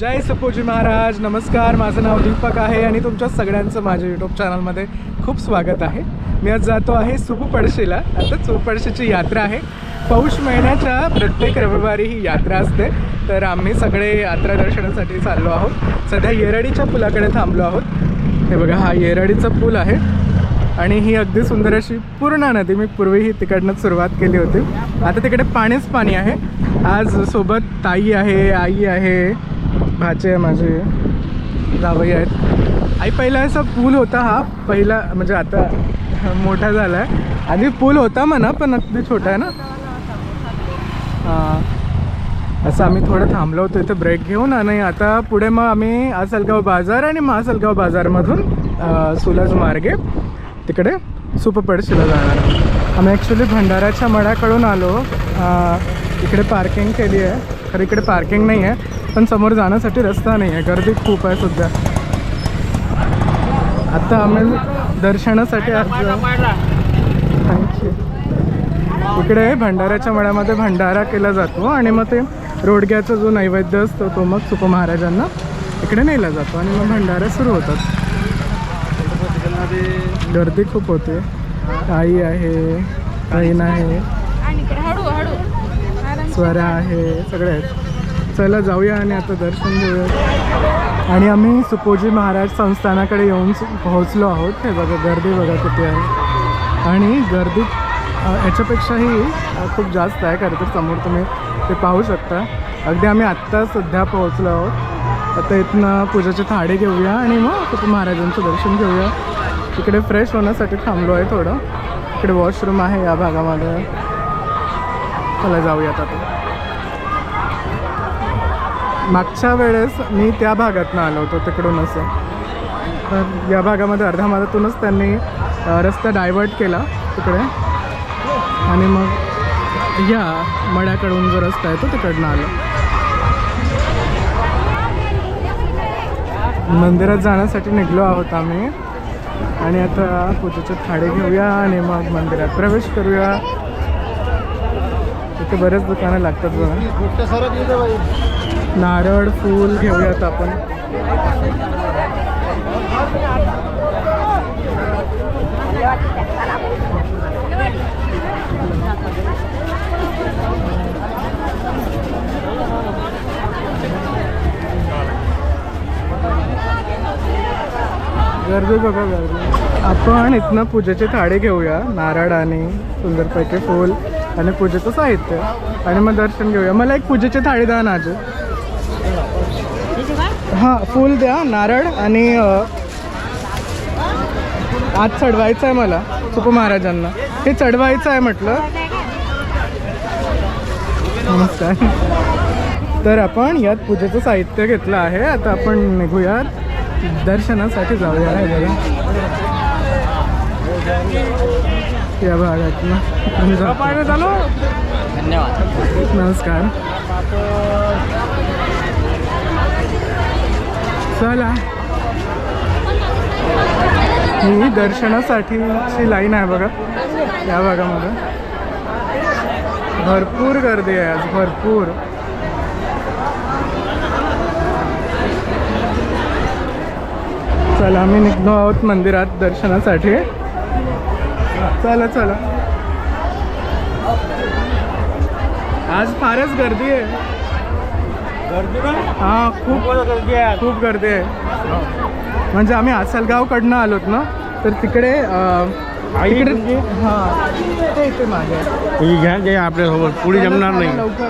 जय सपोजी महाराज. नमस्कार. माझं नाव दीपक आहे आणि तुमच्या सगळ्यांचं माझ्या यूट्यूब चॅनलमध्ये खूप स्वागत आहे. मी आज जातो आहे सुपपडशीला आता सुपूपडशीची यात्रा आहे. पौष महिन्याच्या प्रत्येक रविवारी ही यात्रा असते. तर आम्ही सगळे यात्रा दर्शनासाठी चाललो आहोत. सध्या येरडीच्या पुलाकडे थांबलो आहोत. हे बघा हा येरडीचा पूल आहे. आणि ही अगदी सुंदर अशी पूर्ण नदी. मी पूर्वीही तिकडनंच सुरुवात केली होती. आता तिकडे पाणीच पाणी आहे. आज सोबत ताई आहे आई आहे भाचे आहे माझे. जावई आहेत. आई पहिला असा पूल होता हा. पहिला म्हणजे आता मोठा झाला आहे आधी पूल होता म्हणा पण अगदी छोटा आहे ना. हां. असं आम्ही थोडं थांबलो होतो इथं ब्रेक घेऊन आणि आता पुढे मग आम्ही आसलगाव बाजार आणि महासलगाव बाजारमधून सुलज मार्गे तिकडे सुपपडशीला जाणार आम्ही ॲक्च्युली भंडाराच्या मळ्याकडून आलो. इकडे पार्किंग केली आहे. खरं इकडे पार्किंग नाही आहे पण समोर जाण्यासाठी रस्ता नाही आहे. गर्दी खूप आहे सध्या. आता आम्ही दर्शनासाठी थँक्यू इकडे भंडाऱ्याच्या मळ्यामध्ये भंडारा केला जातो आणि मग ते रोडग्याचा जो नैवेद्य असतो तो मग सुप महाराजांना इकडे नेला जातो आणि मग भंडारा सुरू होतात. गर्दी खूप होते. आई आहे बहीण आहे. आणि आहे सगळे आहेत. चला जाऊया आणि आता दर्शन घेऊया. आणि आम्ही सुपोजी महाराज संस्थानाकडे येऊन पोहोचलो आहोत. हे बघा गर्दी बघा किती आहे. आणि गर्दी याच्यापेक्षाही खूप जास्त आहे खरं तर समोर तुम्ही ते पाहू शकता. अगदी आम्ही आत्ता सध्या पोहोचलो आहोत. आता इथनं पूजेची थाळी घेऊया आणि मग तिथे महाराजांचं दर्शन घेऊया. इकडे फ्रेश होण्यासाठी थांबलो आहे थोडं. इकडे वॉशरूम आहे या भागामध्ये. चला जाऊयात आता. मागच्या वेळेस मी त्या भागातनं आलो होतो तिकडून असं तर या भागामध्ये अर्ध्या मार्गातूनच त्यांनी रस्ता डायवर्ट केला तिकडे. आणि मग या मड्याकडून जो रस्ता आहे तो तिकडनं आलो. मंदिरात जाण्यासाठी निघलो आहोत आम्ही. आणि आता पूजेचे थाळे घेऊया आणि मग मंदिरात प्रवेश करूया. इथे बरेच दुकानं लागतात बघा. नारळ फूल घेऊयात आपण. गर्दी बघा गर्दी. आपण इथनं पूजेचे थाळे घेऊया. नारळ आणि सुंदरपैकी फूल. आणि पूजेचं साहित्य. आणि मग दर्शन घेऊया. मला एक पूजेचे थाळी द्या ना आजी. हां फूल द्या नारळ आणि आज चढवायचं आहे मला सुप महाराजांना. हे चढवायचं आहे म्हटलं. नमस्कार. तर आपण यात पूजेचं साहित्य घेतलं आहे. आता आपण निघूयात. दर्शनासाठी जाऊया. हे या भागातनं आपण जातो. धन्यवाद. नमस्कार. चला. ही दर्शनासाठीची लाईन आहे बघा. या भागामध्ये. भरपूर गर्दी आहे आज भरपूर. चला आम्ही निघलो आहोत मंदिरात दर्शनासाठी. चला चला. आज फारच गर्दी आहे. हा खूप खूप गर्दी आहे. म्हणजे आम्ही आसलगावकडनं आलोत ना तर तिकडे अं, तिकडे हां ते इथे मागे आहे. ही घ्या जे आपल्यासोबत. पुढे जमणार नाही. लवकर.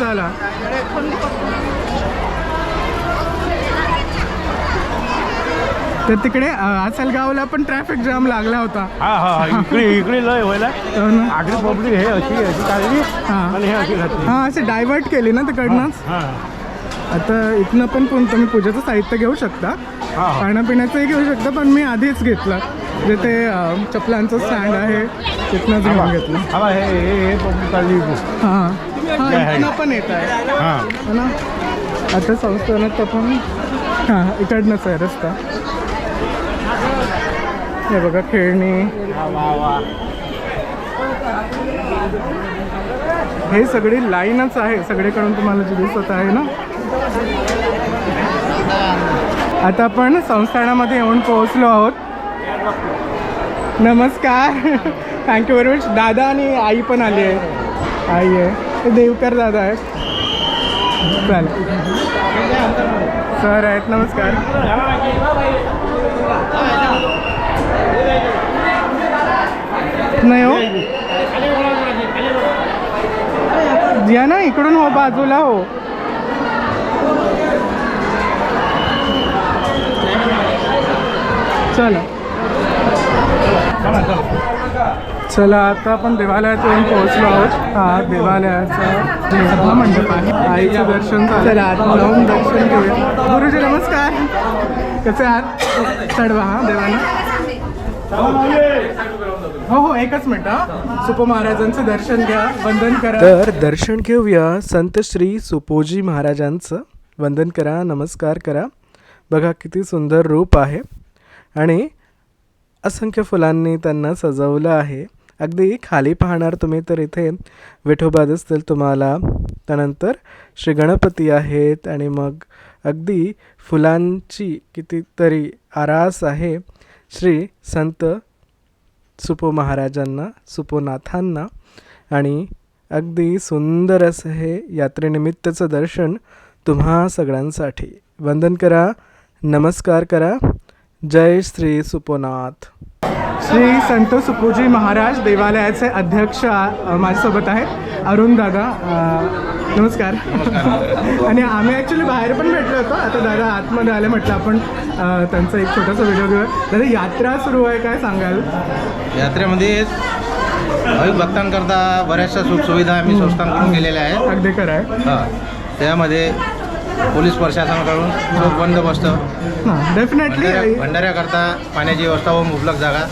चला तर तिकडे आसलगावला पण ट्रॅफिक जाम लागला होता. हा हा इकडे इकडे लय व्हायला. हो? आगरी पब्लिक हे अशी अशी काढली. आणि हे अशी घातली हा असे डायव्हर्ट केली ना तिकडनंच. हा आता इथनं पण कोण तुम्ही पूजेचं साहित्य घेऊ शकता. खाण्यापिण्याचंही घेऊ शकता पण मी आधीच घेतलं. जे ते चपलांचं स्टँड आहे तिथनंच घेऊन घेतलं. हा. इथनं पण येत आहे. हा. हो ना? आता संस्थानात आपण हां इकडनंच आहे रस्ता. हे बघा खेळणी. हे सगळी लाईनच आहे. सगळीकडून तुम्हाला जी दिसत आहे ना? आता आपण संस्थानामध्ये येऊन पोहोचलो आहोत. नमस्कार. थँक्यू व्हेरी मच दादा आणि आई पण आली आहे. आई आहे. देवकर दादा आहेत. चालेल. सर आहेत नमस्कार. नाही हो. या ना इकडून हो बाजूला हो. चला. चला आता आपण देवालयात येऊन पोहोचलो आहोत. हा देवालयाचा मंडप आहे आईचं दर्शन चला आत जाऊन दर्शन घेऊया. गुरुजी नमस्कार. कसे आहात? चढवा हा देवाना हो हो एकच मिनिट सुपो महाराजांचं दर्शन घ्या वंदन करा. तर दर्शन घेऊया संत श्री सुपोजी महाराजांचं. वंदन करा नमस्कार करा. बघा किती सुंदर रूप आहे. आणि असंख्य फुलांनी त्यांना सजवलं आहे. अगदी खाली पाहणार तुम्ही तर इथे विठोबा दिसतील तुम्हाला. त्यानंतर श्री गणपती आहेत आणि मग अगदी फुलांची कितीतरी आरास आहे. श्री संत सुपो महाराजांना सुपोनाथांना आणि अगदी सुंदर असं हे यात्रेनिमित्तचं दर्शन तुम्हा सगळ्यांसाठी. वंदन करा नमस्कार करा. जय श्री सुपोनाथ. श्री संत सुपोजी महाराज देवालयाचे अध्यक्ष माझ्यासोबत आहेत. अरुण दादा नमस्कार. आणि आम्ही ॲक्च्युली बाहेर पण भेटलो होतो. आता दादा आतमध्ये आले म्हटलं आपण त्यांचा एक छोटासा व्हिडिओ घेऊया. दादा यात्रा सुरू आहे काय सांगाल? यात्रेमध्ये भाविक भक्तांकरता बऱ्याचशा सुखसुविधा आम्ही संस्थांकडून केलेल्या आहेत. अगदी खरं आहे. हां. त्यामध्ये पोलीस प्रशासनाकडून चोख बंदोबस्त. डेफिनेटली भंडाऱ्या भंडाऱ्याकरता पाण्याची व्यवस्था व मुबलक जागा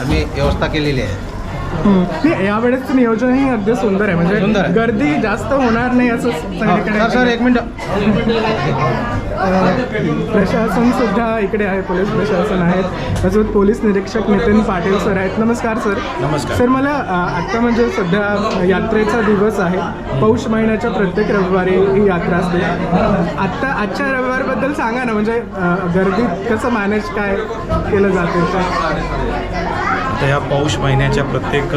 आम्ही व्यवस्था केलेली आहे. नाही यावेळेसचं नियोजनही अगदी सुंदर आहे. म्हणजे सुंदर आहे. गर्दी जास्त होणार नाही असं सगळीकडे सर सर एक मिनटं. प्रशासन सुद्धा इकडे आहे पोलीस प्रशासन आहेत. त्यासोबत पोलीस निरीक्षक नितीन पाटील सर आहेत. नमस्कार सर. नमस्कार. सर मला आत्ता म्हणजे सध्या यात्रेचा दिवस आहे. पौष महिन्याच्या प्रत्येक रविवारी ही यात्रा असते. आत्ता आजच्या रविवारबद्दल सांगा ना म्हणजे गर्दीत कसं मॅनेज काय केलं जाते? ते आता या पौष महिन्याच्या प्रत्येक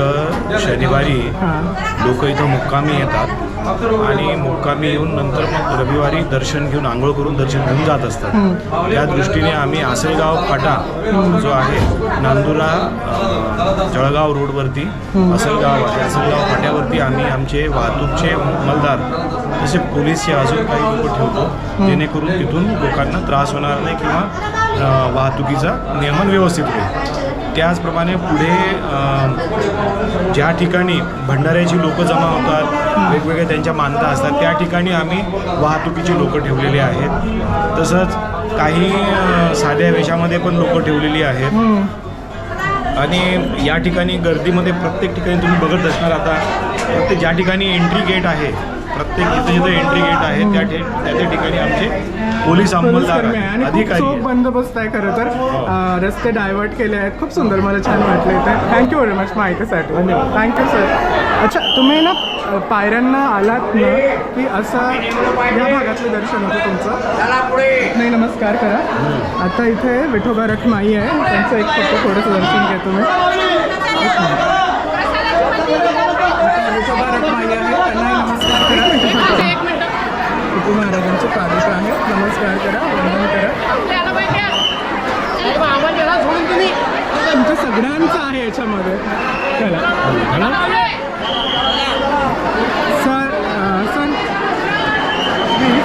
शनिवारी हां. लोक इथं मुक्कामी येतात. आणि मुक्कामी येऊन नंतर मग रविवारी दर्शन घेऊन आंघोळ करून दर्शन घेऊन जात असतात. त्या दृष्टीने आम्ही आसलगाव फाटा जो आहे नांदुरा जळगाव रोडवरती आसलगाव आहे. आसलगाव फाट्यावरती आम्ही आमचे वाहतूकचे अंमलदार तसे पोलीसचे अजून काही लोक ठेवतो जेणेकरून तिथून लोकांना त्रास होणार नाही किंवा वाहतुकीचा नियमन व्यवस्थित होईल. त्याचप्रमाणे पुढे ज्या ठिकाणी भंडाऱ्याची लोकं जमा होतात वेगवेगळ्या त्यांच्या मानता असतात त्या ठिकाणी आम्ही वाहतुकीची लोकं ठेवलेली आहेत. तसंच काही साध्या वेशामध्ये पण लोकं ठेवलेली आहेत. आणि या ठिकाणी गर्दीमध्ये प्रत्येक ठिकाणी तुम्ही बघत असणार आता प्रत्येक ज्या ठिकाणी एंट्री गेट आहे प्रत्येक जिथं जिथं एंट्री गेट आहे त्या त्या त्या ठिकाणी आमचे पोलीस अंमलदार खूप अधिकारी आहेत. बंदोबस्त आहे खरं तर. अं, रस्ते डायव्हर्ट केले आहेत. खूप सुंदर मला छान वाटलं इथे. थँक्यू व्हेरी मच माहितीसाठी. थँक्यू सर अच्छा तुम्ही ना पायऱ्यांना आलात ना की असं या भागातलं दर्शन होतं तुमचं? नाही नमस्कार करा. आता इथे विठोबा रखमाई आहे. त्यांचं एक फक्त थोडंसं दर्शन घेतो मी विठोबा रखमाई आहे. त्यांनाही नमस्कार करा इथे फक्त एक मिनिट विठू महाराजांचे पादुका आहेत. नमस्कार करा वंदन करा. तुमच्या सगळ्यांचं आहे याच्यामध्ये. चला. सर सर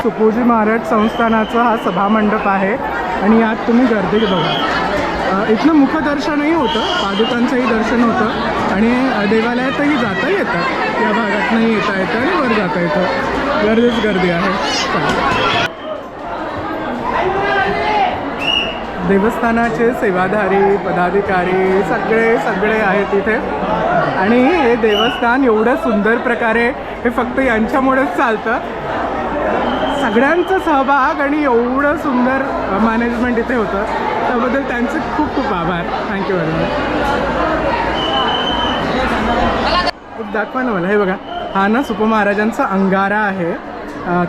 सुपोजी महाराज संस्थानाचा हा सभामंडप आहे आणि यात तुम्ही गर्दी बघा. इथलं मुखदर्शनही होतं. पादुकांचंही दर्शन होतं. आणि देवालयातही जाता येतं. या भागातनंही येता येतं आणि वर जाता येतं. गर्दीच गर्दी आहे. देवस्थानाचे सेवाधारी पदाधिकारी सगळे सगळे आहेत इथे. आणि हे देवस्थान एवढं सुंदर प्रकारे हे फक्त यांच्यामुळेच चालतं. सगळ्यांचा सहभाग आणि एवढं सुंदर मॅनेजमेंट इथे होतं. त्याबद्दल त्यांचे खूप खूप आभार. थँक्यू व्हेरी मच दाखवा ना मला. हे बघा हा ना सुप महाराजांचा अंगारा आहे.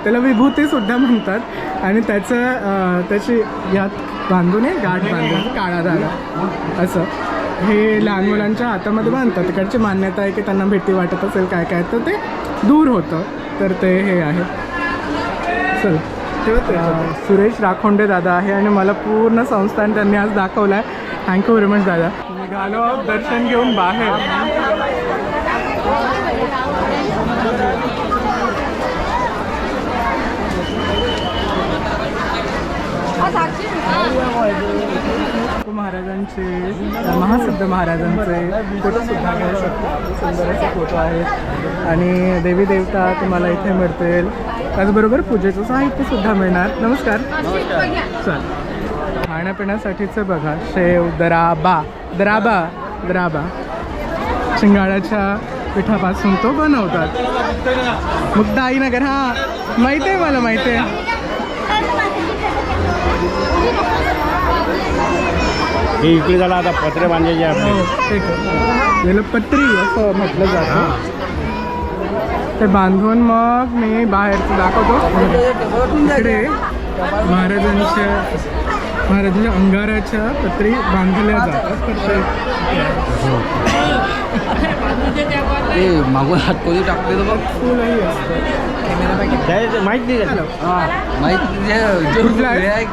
त्याला विभूतीसुद्धा म्हणतात. आणि त्याचं त्याची यात बांधून आहे गाठ बांधून काळा धागा. असं. हे लहान मुलांच्या हातामध्ये बांधतात. तिकडची मान्यता आहे की त्यांना भीती वाटत असेल काय काय तर ते दूर होतं. तर ते हे आहे. चल. सुरेश राखोंडे दादा आहे आणि मला पूर्ण संस्थान त्यांनी आज दाखवलं आहे थँक्यू व्हेरी मच दादा. निघालो दर्शन घेऊन बाहेर. महाराजांचे महासिद्ध महाराजांचे फोटो सुद्धा घेऊ शकतो सुंदर असे फोटो आहेत. आणि देवी देवता तुम्हाला इथे मिळतील. त्याचबरोबर पूजेचं साहित्य सुद्धा मिळणार. नमस्कार. चल. खाण्यापिण्यासाठीचं बघा. शेव दराबा. दराबा. दराबा. शिंगाड्याच्या पिठापासून तो बनवतात. मुक्ताईनगर हां. माहिती आहे मला माहिती आहे. हे इकडे झाला आता पत्रे बांधायचे आपले. हो, पत्री असं म्हटलं जातं. ते बांधून मग मी बाहेरचं दाखवतो. इकडे महाराजांच्या महाराजांच्या अंगाराच्या पत्री बांधल्या जातात. तर मागून हात कोणी टाकले तर फुलही असतं माहीत? हे.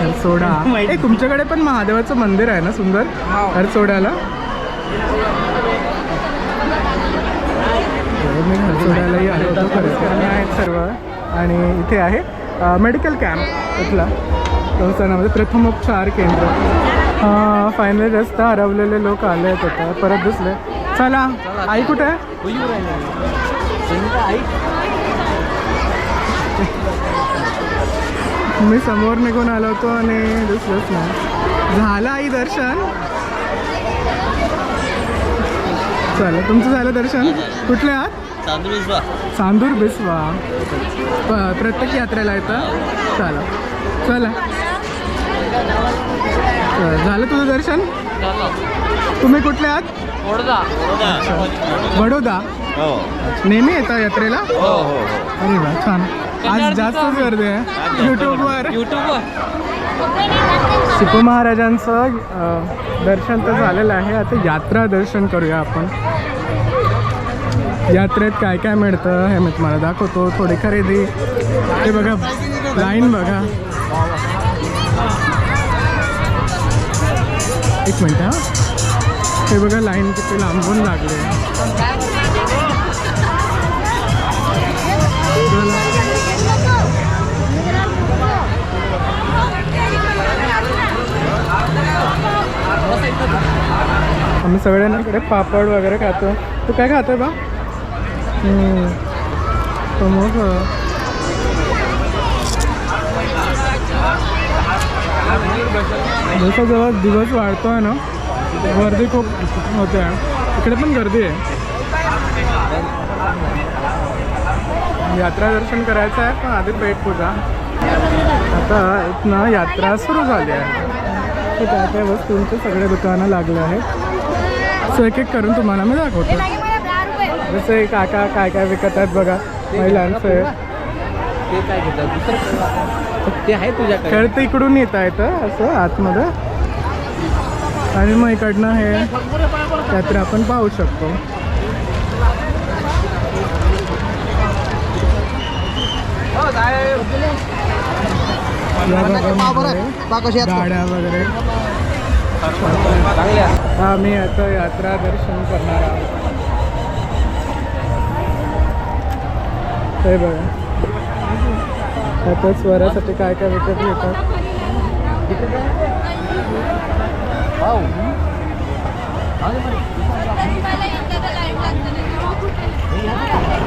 हरसोडा ए तुमच्याकडे पण महादेवाचं मंदिर आहे ना सुंदर? हरसोड्याला हो, मी हरसोड्यालाही आलो होतो खरेदी आहेत सर्व. आणि इथे आहे मेडिकल कॅम्प इथला. संस्थानामध्ये प्रथमोपचार केंद्र. फायनली रस्ता हरवलेले लोक आले आहेत आता. परत दिसले. चला आई कुठे? आहे मी समोर निघून आलो होतो आणि दिसलंच नाही. झालं आई दर्शन? चालेल. तुमचं झालं दर्शन? कुठले आहात? चांदूर बिस्वा. प- प्रत्येक यात्रेला येतं? चला चला. चला, झालं तुझं दर्शन? तुम्ही कुठले आहात? बडोदा नेहमी येता यात्रेला? अरे वा छान. आज जास्तच गर्दी आहे. युट्यूबवर शिपू महाराजांचं दर्शन तर झालेलं आहे. आता यात्रा दर्शन करूया आपण. यात्रेत काय काय मिळतं हे मी तुम्हाला दाखवतो. थोडी खरेदी. हे बघा लाईन बघा. एक मिनटं हां. हे बघा लाईन किती लांबून लागले. आम्ही सगळ्यांकडे पापड वगैरे खातो. तू काय खातो बा? तो मग जसा जेव्हा दिवस वाढतो आहे ना. गर्दी खूप होते. आहे इकडे पण गर्दी आहे. यात्रा दर्शन करायचं आहे पण आधी पेट पूजा. आता इथनं यात्रा सुरू झाली आहे. तर त्या त्या वस्तूंचे सगळे दुकानं लागले आहेत सो एक एक करून तुम्हाला मी दाखवतो. जसे काका काय काय विकत आहेत बघा महिलांचे. ते आहे तुझ्याकडे. खेळ ते इकडून येता येतं असं आतमध्ये. आणि मग इकडनं हे यात्रा आपण पाहू शकतो या भागामध्ये गाड्या वगैरे. हा मी आता यात्रा दर्शन करणार आहोत हे बघा. आता स्वरासाठी काय काय विकत घेतात?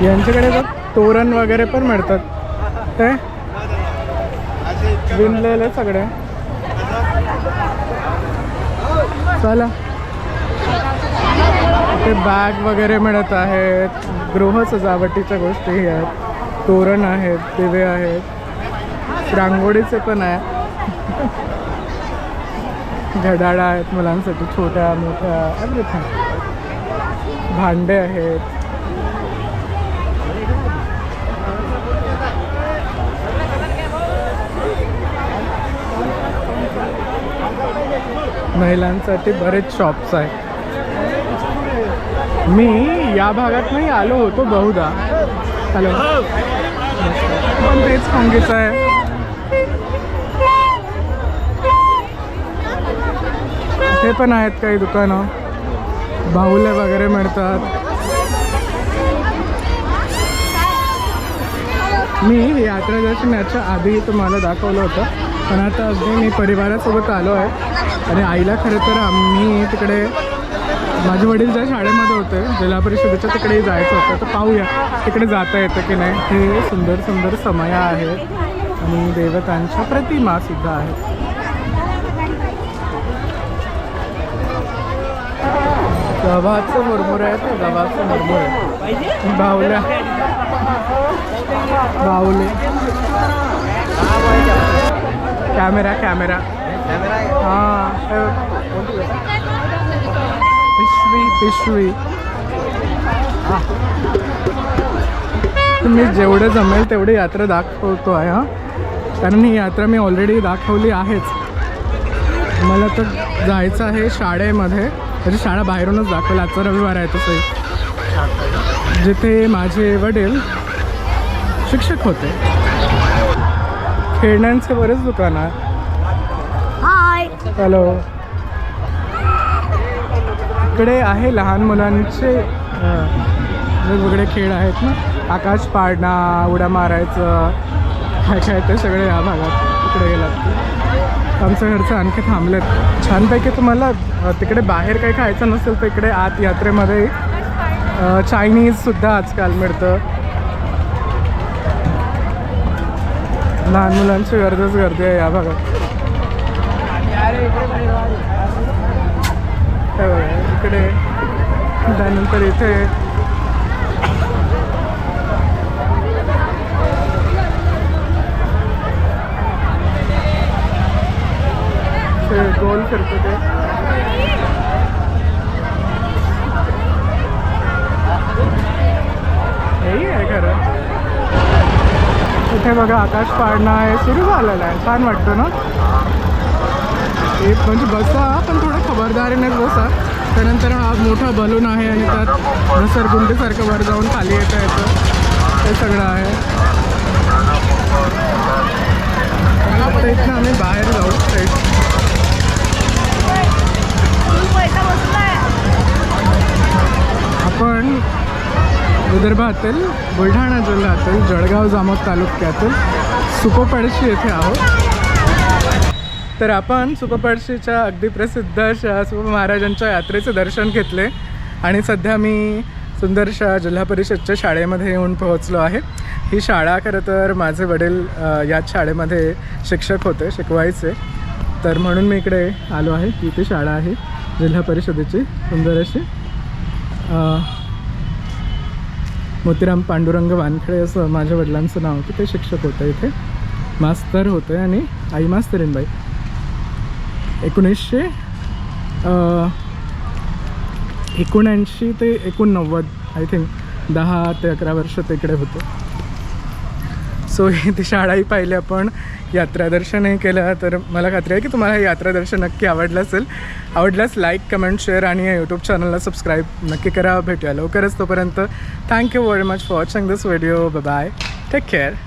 यांच्याकडे बघ तोरण वगैरे पण मिळतात. ते विणलेले सगळे चला. ते बॅग वगैरे मिळत आहेत. गृह सजावटीच्या गोष्टी आहेत. तोरण आहेत दिवे आहेत. रांगोळीचे पण आहे घडाळा आहेत मुलांसाठी छोट्या मोठ्या एव्हरीथिंग भांडे आहेत. महिलांसाठी बरेच शॉप्स आहेत. मी या भागात नाही आलो होतो बहुधा. हॅलो पण तेच खांगीचं आहे. ते पण आहेत काही दुकानं. बाहुले वगैरे मिळतात. मी यात्रा दर्शनाच्या आधी तुम्हाला दाखवलं होतं. पण आता अगदी मी परिवारासोबत आलो आहे. आणि आईला खरं तर आम्ही तिकडे माझे वडील ज्या शाळेमध्ये होते जिल्हा परिषदेच्या तिकडे जायचं होतं तर पाहूया तिकडे जाता येतं की नाही. हे सुंदर सुंदर समया आहेत आणि देवतांच्या प्रतिमा सुद्धा आहेत. गव्हाचं मुरमुर आहे ते गव्हाचं मुरमुर. आहे बावल्या बावले कॅमेरा कॅमेरा. हां. पिशवी पिशवी. तुम्ही जेवढं जमेल तेवढी यात्रा दाखवतो आहे हां. कारण ही यात्रा मी ऑलरेडी दाखवली आहेच. मला तर जायचं आहे शाळेमध्ये. म्हणजे शाळा बाहेरूनच दाखवलं आजचा रविवार आहे तसंही. जिथे माझे वडील शिक्षक होते. खेळण्यांचे बरेच दुकान आहे. हॅलो. इकडे आहे लहान मुलांचे वेगवेगळे खेळ आहेत ना? आकाश पाडणा उड्या मारायचं काय काय ते सगळे या भागात इकडे गेलात. आमचं घरचं आणखी थांबलेत. छानपैकी तुम्हाला तिकडे बाहेर काही खायचं नसेल तर इकडे आत यात्रेमध्ये चायनीजसुद्धा आजकाल मिळतं. लहान मुलांची गर्दीच गर्दी आहे या भागात. इकडे त्यानंतर इथे ते गोल करतो ते. हेही आहे खरं. इथे बघा आकाश पाडणं आहे सुरू झालेलं आहे. छान वाटतं ना? एक म्हणजे बसा पण थोडं खबरदारीनेच बसा. त्यानंतर हा मोठा बलून आहे आणि त्यात घसरगुंडीसारखं वर जाऊन खाली येता येतं. हे सगळं आहे. इथनं आम्ही बाहेर जाऊ आपण विदर्भातील बुलढाणा जिल्ह्यातील जळगाव जामोद तालुक्यातील सुकोपडशी येथे आहोत. तर आपण सुपपाडशीच्या अगदी प्रसिद्ध अशा सुप महाराजांच्या यात्रेचे दर्शन घेतले. आणि सध्या मी सुंदरशा जिल्हा परिषदच्या शाळेमध्ये येऊन पोहोचलो आहे. ही शाळा खरं तर माझे वडील याच शाळेमध्ये शिक्षक होते शिकवायचे. तर म्हणून मी इकडे आलो आहे. की ती शाळा आहे जिल्हा परिषदेची. सुंदर अशी मोतीराम पांडुरंग वानखेडे असं माझ्या वडिलांचं नाव होतं. ते शिक्षक होतं इथे. मास्तर होते आणि आई मास्तरीनबाई. एकोणीसशे एकोणऐंशी ते एकोणनव्वद आय थिंक दहा ते अकरा वर्ष तिकडे होतो होते. सो ही ती शाळाही पाहिली आपण यात्रादर्शनही केलं तर मला खात्री आहे की तुम्हाला हे नक्की आवडलं असेल. आवडल्यास लाईक कमेंट शेअर आणि या यूट्यूब चॅनलला सबस्क्राईब नक्की करा. भेटूया लवकरच तोपर्यंत. Thank you very much for watching this video bye take care